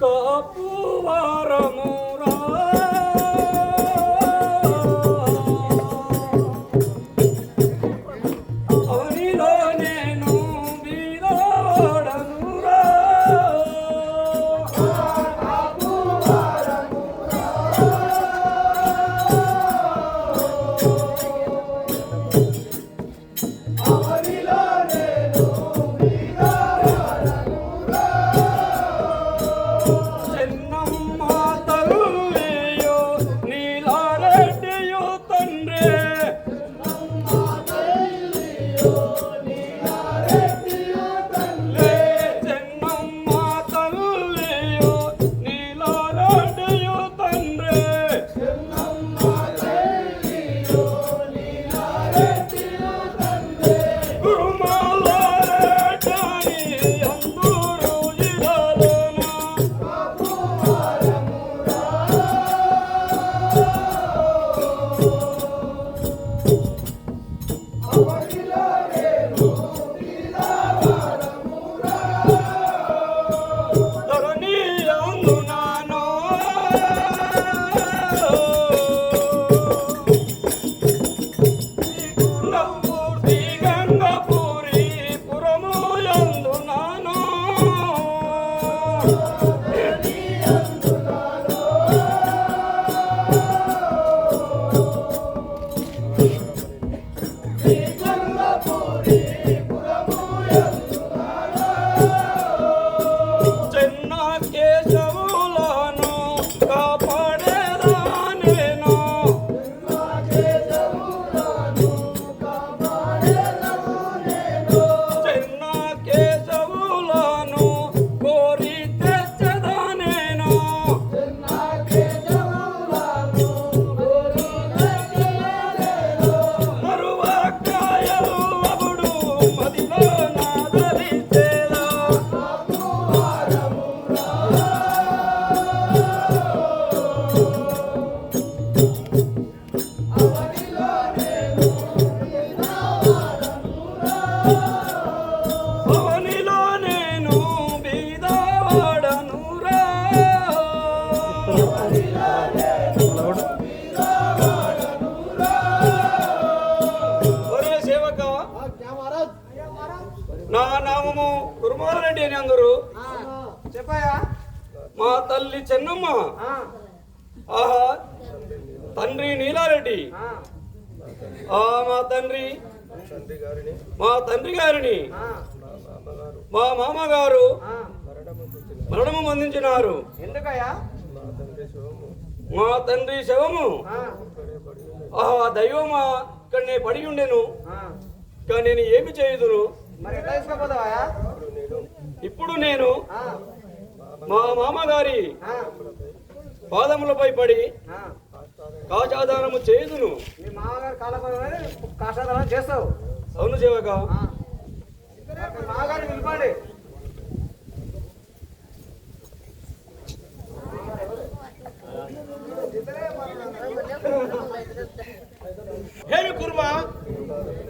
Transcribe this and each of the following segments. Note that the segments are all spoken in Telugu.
কপুয়ার মোরা Yeah. తల్లి చెన్నమ్మ. ఆహా తండ్రి నీలారెడ్డి. ఆ. మా తండ్రి మా తండ్రి గారిని మా మామగారు మరణము అందించినారు ఎందుకయ్యా? మా తండ్రి శవము. ఆహా దైవమా ఇక్కడనే పడి ఉండెను. కానీ నేను ఏమి చేయుదును ఇప్పుడు నేను మా మామగారి పాదములపై పడి కాచాదానము చేయుదును. మీ మామగారు చేస్తావు. అవును సేవక మామగారిని పిలపండి ఏమి కుర్మా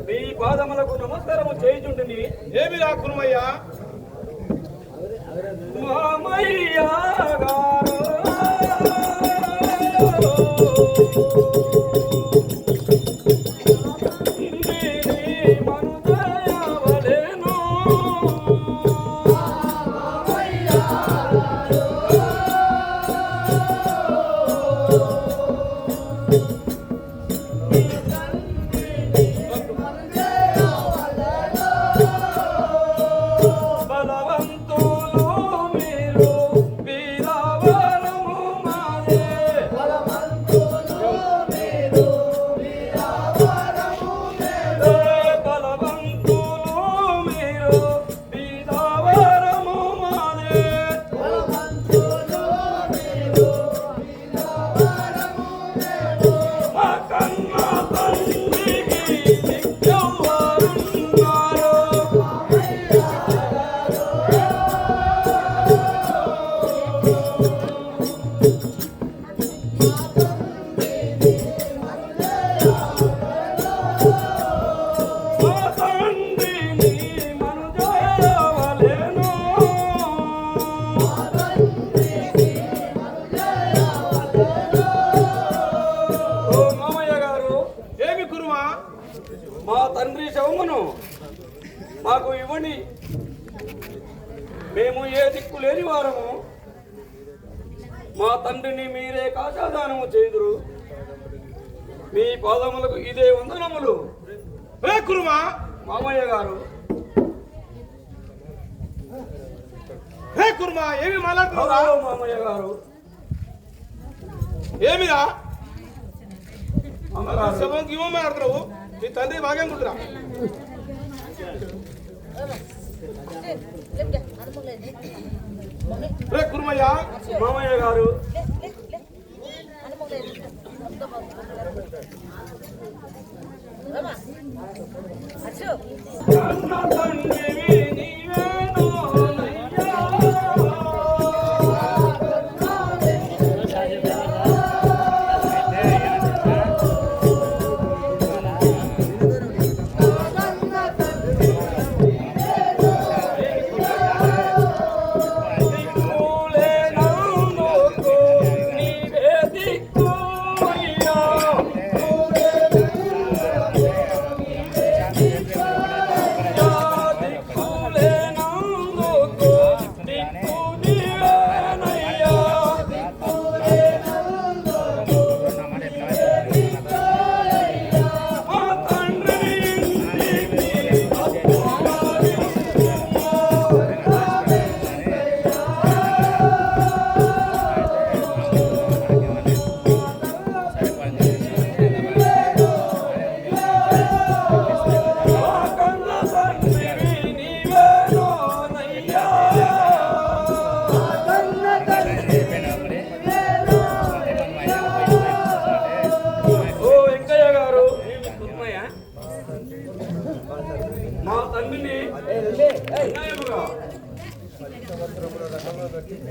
మీ పాదములకు నమస్కారము చేయుచుంటుంది ఏమి రా కుర్మయ్యా? మామయ్య గారు ఇందిని మా తండ్రి శవమును మాకు ఇవ్వండి మేము ఏ దిక్కు లేని వారము. మా తండ్రిని మీరే కాశాదానము చేదురు మీ పాదములకు ఇదే వందనములు. కురుమా! మామయ్య గారు. కుర్మా ఏమి మామయ్య గారు. ఏమిరా? ఇవ్వమని నీ తండ్రి బాగా ఉంటురా రే కుర్మయ్య మామయ్య గారు. అచ్చు.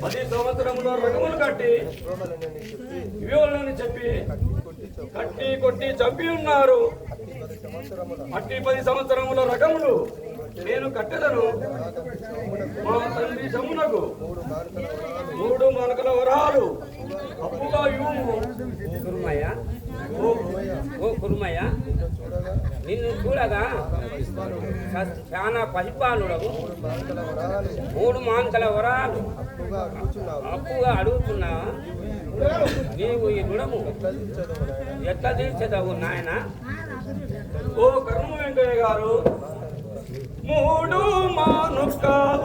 పది సంవత్సరముల రకములు కట్టి ఇవ్వాలని చెప్పి కట్టి కొట్టి చంపి ఉన్నారు. అట్టి పది సంవత్సరముల రకములు నేను కట్టెలను మా తండ్రి సమునకు మూడు మనకల వరాలు అప్పుగా ఇవ్వు కురుమయ్య ఓ కురుమయ్య నిన్ను చూడగా చాలా పసిపాలుడవు మూడు మాంకల వరాలు. అప్పుగా అడుగుతున్నావా? నీవు ఈ రుణము ఎట్లా తీర్చదవు నాయన? ఓ కర్మ వెంకయ్య గారు మూడు మానుకాల